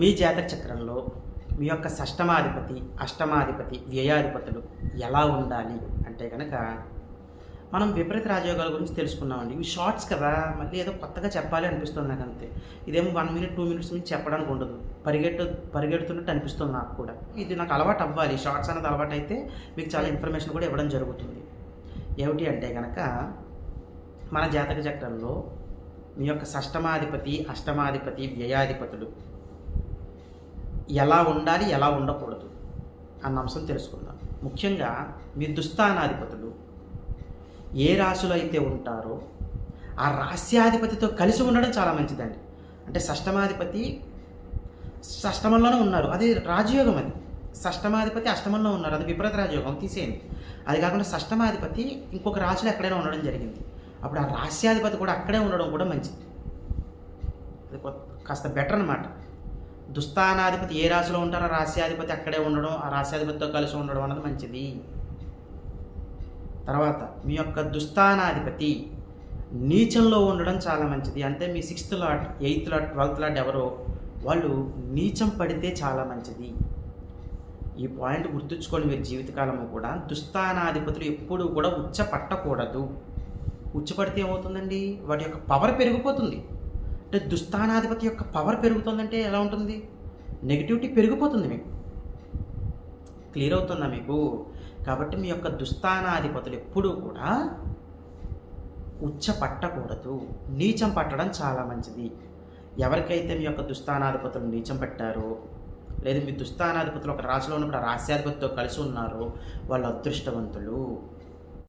మీ జాతక చక్రంలో మీ యొక్క షష్టమాధిపతి అష్టమాధిపతి వ్యయాధిపతులు ఎలా ఉండాలి అంటే కనుక మనం విపరీత రాజయోగాల గురించి తెలుసుకున్నామండి. ఇవి షార్ట్స్ కదా. మళ్ళీ ఏదో కొత్తగా చెప్పాలి అనిపిస్తుంది నాకు అంతే ఇదేమో వన్ మినిట్ టూ మినిట్స్ నుంచి చెప్పడానికి ఉండదు. పరిగెట్టు పరిగెడుతున్నట్టు అనిపిస్తుంది నాకు కూడా. ఇది నాకు అలవాటు అవ్వాలి. షార్ట్స్ అనేది అలవాటు అయితే మీకు చాలా ఇన్ఫర్మేషన్ కూడా ఇవ్వడం జరుగుతుంది. ఏమిటి అంటే కనుక మన జాతక చక్రంలో మీ యొక్క షష్టమాధిపతి అష్టమాధిపతి వ్యయాధిపతులు ఎలా ఉండాలి ఎలా ఉండకూడదు అన్న అంశం తెలుసుకుందాం. ముఖ్యంగా మీ దుస్థానాధిపతులు ఏ రాశులు అయితే ఉంటారో ఆ రాస్యాధిపతితో కలిసి ఉండడం చాలా మంచిదండి. అంటే షష్టమాధిపతి షష్టమంలోనే ఉన్నారు. అది రాజయోగం అది. షష్టమాధిపతి అష్టమంలో ఉన్నారు. అది విపరీత రాజయోగం. తీసేయండి. అది కాకుండా షష్టమాధిపతి ఇంకొక రాశిలో ఎక్కడైనా ఉండడం జరిగింది. అప్పుడు ఆ రాస్యాధిపతి కూడా అక్కడే ఉండడం కూడా మంచిది. అది కాస్త బెటర్ అనమాట దుస్థానాధిపతి ఏ రాశిలో ఉంటారో రాశ్యాధిపతి అక్కడే ఉండడం ఆ రాశ్యాధిపతితో కలిసి ఉండడం అన్నది మంచిది. తర్వాత మీ యొక్క దుస్థానాధిపతి నీచంలో ఉండడం చాలా మంచిది. అంటే మీ sixth lot eighth lot twelfth lot ఎవరో వాళ్ళు నీచం పడితే చాలా మంచిది. ఈ పాయింట్ గుర్తుంచుకోండి మీరు జీవితకాలము కూడా దుస్థానాధిపతులు ఎప్పుడూ కూడా ఉచ్చ పట్టకూడదు. ఉచ్చపడితే ఏమవుతుందండి? వాటి యొక్క పవర్ పెరిగిపోతుంది. అంటే దుస్థానాధిపతి యొక్క పవర్ పెరుగుతుందంటే ఎలా ఉంటుంది? నెగిటివిటీ పెరిగిపోతుంది మీకు. క్లియర్ అవుతుందా మీకు? కాబట్టి మీ యొక్క దుస్థానాధిపతులు ఎప్పుడూ కూడా ఉచ్చ పట్టకూడదు నీచం పట్టడం చాలా మంచిది. ఎవరికైతే మీ యొక్క దుస్థానాధిపతులు నీచం పట్టారో లేదు మీ దుస్థానాధిపతులు ఒక రాశిలో ఉన్నప్పుడు ఆ రాశ్యాధిపతితో కలిసి ఉన్నారో వాళ్ళు అదృష్టవంతులు.